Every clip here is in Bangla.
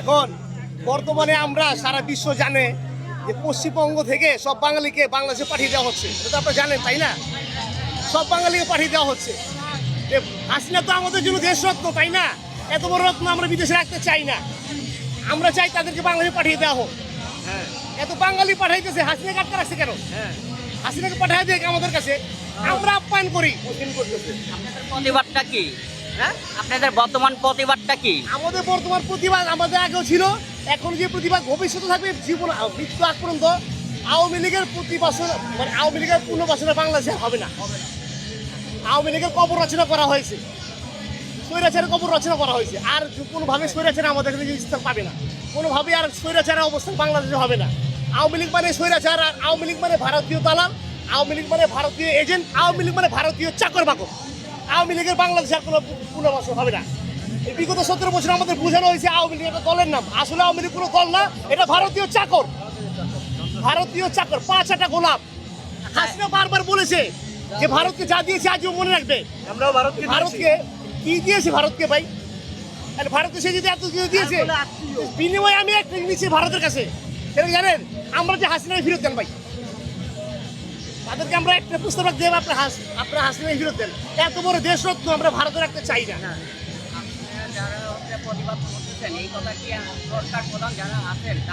এখন বর্তমানে আমরা সারা বিশ্ব জানে যে পশ্চিমবঙ্গ থেকে সব বাঙালিকে বাংলাদেশে পাঠিয়ে দেওয়া হচ্ছে। এটা তো আপনারা জানেন তাই না? সব বাঙালিকে পাঠিয়ে দেওয়া হচ্ছে। যে হাসিনা তো আমাদের জন্য দেশরত্ন তাই না? এত বড় রত্ন আমরা বিদেশে রাখতে চাই না। আমরা চাই তাদেরকে বাংলাদেশে পাঠিয়ে দেওয়া হোক। এত বাঙালি পাঠাইতেছে হাসিনা আটকে রাখছে কেন? হাসিনাকে পাঠিয়ে দেয় আমাদের কাছে। আমরা আপ্যায়ন করি। আপনাদের প্রতিবাদটা কি? হ্যাঁ? আপনাদের বর্তমান প্রতিবাদটা কি? আমাদের বর্তমান প্রতিবাদ আমাদের আগেও ছিল, এখন যে প্রতিবাদ ভবিষ্যতে থাকবে, জীবন, মৃত্যু আগ পর্যন্ত আওয়ামী লীগের প্রতিবাসন মানে আওয়ামী লীগের পুনর্বাসনে বাংলাদেশে হবে না। আওয়ামী লীগের কবর রচনা করা হয়েছে। স্বৈরাচারের কবর রচনা করা হয়েছে। আর কোনোভাবে স্বৈরাচার আমাদের স্থান পাবে না। কোনোভাবে আর স্বৈরাচারের অবস্থান বাংলাদেশে হবে না। আওয়ামী লীগ মানে স্বৈরাচার, আর আওয়ামী লীগ মানে ভারতীয় দালাল, আওয়ামী লীগ মানে ভারতীয় এজেন্ট, আওয়ামী লীগ মানে ভারতীয় চাকর বাকর আওয়ামী লীগের বাংলাদেশে আর কোনো পুনর্বাসন হবে না। এই বিগত সতেরো বছর আমাদের বোঝানো হয়েছে আওয়ামী লীগ একটা দলের নাম। আসলে আওয়ামী লীগ কোনো দল না এটা ভারতীয় চাকর। ভারতীয় চাকর পাঁচ একটা গোলাপ হাসিনা বারবার বলেছে যে ভারতকে যা দিয়েছে আজও মনে রাখবে। আমরাও ভারতকে ভারতকে কি দিয়েছে ভারতকে ভাই? আরে ভারতকে সে যদি এত কিছু দিয়েছে বিনিময়ে আমি একটা নিচ্ছি ভারতের কাছে। সেটা জানেন? আমরা যে হাসিনাকে ফেরত দেন ভাই। তাদেরকে আমরা একটা পুস্তক দেব আপনার হাস আপনার হাসিনাকে ফেরত দেন। এত বড় দেশরত্ন আমরা ভারতে রাখতে চাই না।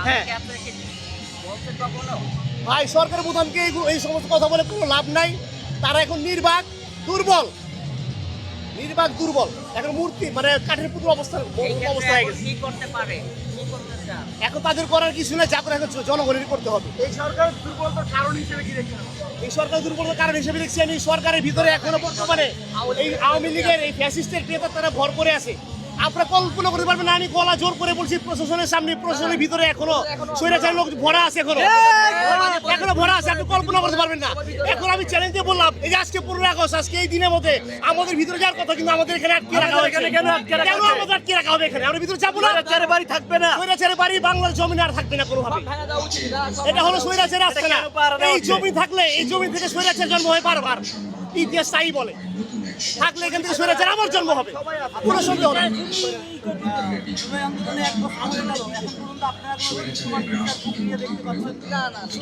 হ্যাঁ। কখনো? ভাই সরকার প্রধানকে এই সমস্ত কথা বলে কোনো লাভ নাই। তারা এখন নির্বাক দুর্বল। নির্বাক দুর্বল। এখন মূর্তি মানে কাঠের পুতুল অবস্থা অবস্থা হয়ে এখন গেছে। কি করতে পারে? কি করতে চান এখন তাদের করার কিছু না যা করে এখন জনগণেরই করতে হবে। এই সরকার দুর্বলতার কারণ হিসেবে কি দেখছেন? এই সরকার দুর্বলতার কারণ হিসেবে দেখছি আমি সরকারের ভিতরে এখনও বর্তমানে এই আওয়ামী লীগের এই ফ্যাসিস্টের ক্রেতা তারা ভর করে আছে। আপনারা কল্পনা করতে পারবেন না আমি গলা জোর করে বলছি প্রশাসনের সামনে প্রশাসনের ভিতরে এখনও স্বৈরাচার লোক ভরা আছে এখনও। এখনও ভরা আছে আপনি কল্পনা করতে পারবেন না। এখন আমি চ্যালেঞ্জ দিয়ে বললাম এই যে আজকে পনেরো আগস্ট আজকে এই দিনের মধ্যে আমাদের ভিতরে যাওয়ার কথা কিন্তু আমাদের এখানে আটকে রাখা হয়েছে। কেন? আমাদের আটকে রাখা হবে এখানে? আমরা ভিতরে যাব না। স্বৈরাচারের বাড়ি থাকবে না। স্বৈরাচারের বাড়ি বাংলার জমিনে আর থাকবে না কোনোভাবে। এটা হলো স্বৈরাচার আসছে না এই জমি থাকলে এই জমি থেকে স্বৈরাচার জন্ম হয় বারবার। ইতিহাস তাই বলে। থাকলে এখান থেকে সরে আমার জন্ম হবে। কোনো সন্দেহ নেই।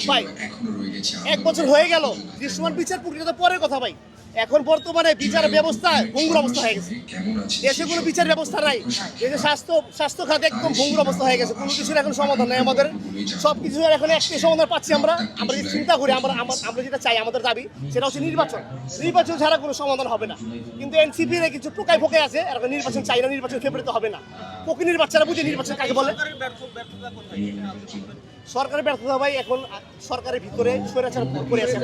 ভাই এক বছর হয়ে গেল। দৃশ্যমান বিচার প্রক্রিয়া তো পরের কথা ভাই। এখন বর্তমানে বিচার ব্যবস্থা ভঙ্গুর অবস্থা হয়ে গেছে। দেশে কোনো বিচার ব্যবস্থা নাই। দেশে স্বাস্থ্য স্বাস্থ্য খাতে একদম ভঙ্গুর অবস্থা হয়ে গেছে। কোনো কিছুর এখন সমাধান নেই আমাদের। সব কিছুর এখন একটি সমাধান পাচ্ছি আমরা। আমরা যে চিন্তা করি, আমরা আমরা যেটা চাই, আমাদের দাবি, সেটা হচ্ছে নির্বাচন। নির্বাচন ছাড়া কোনো সমাধান হবে না। কিন্তু এনসিপির কিছু পোকায় পোকে আছে। এখন নির্বাচন চাই না, নির্বাচন ফেব্রুয়ারিতে হবে না। ফকিনির বাচ্চারা বুঝে নির্বাচন কাকে বলে? সরকারের ব্যর্থতা ভাই, এখন সরকারের ভিতরে স্বৈরাচার করে আছে।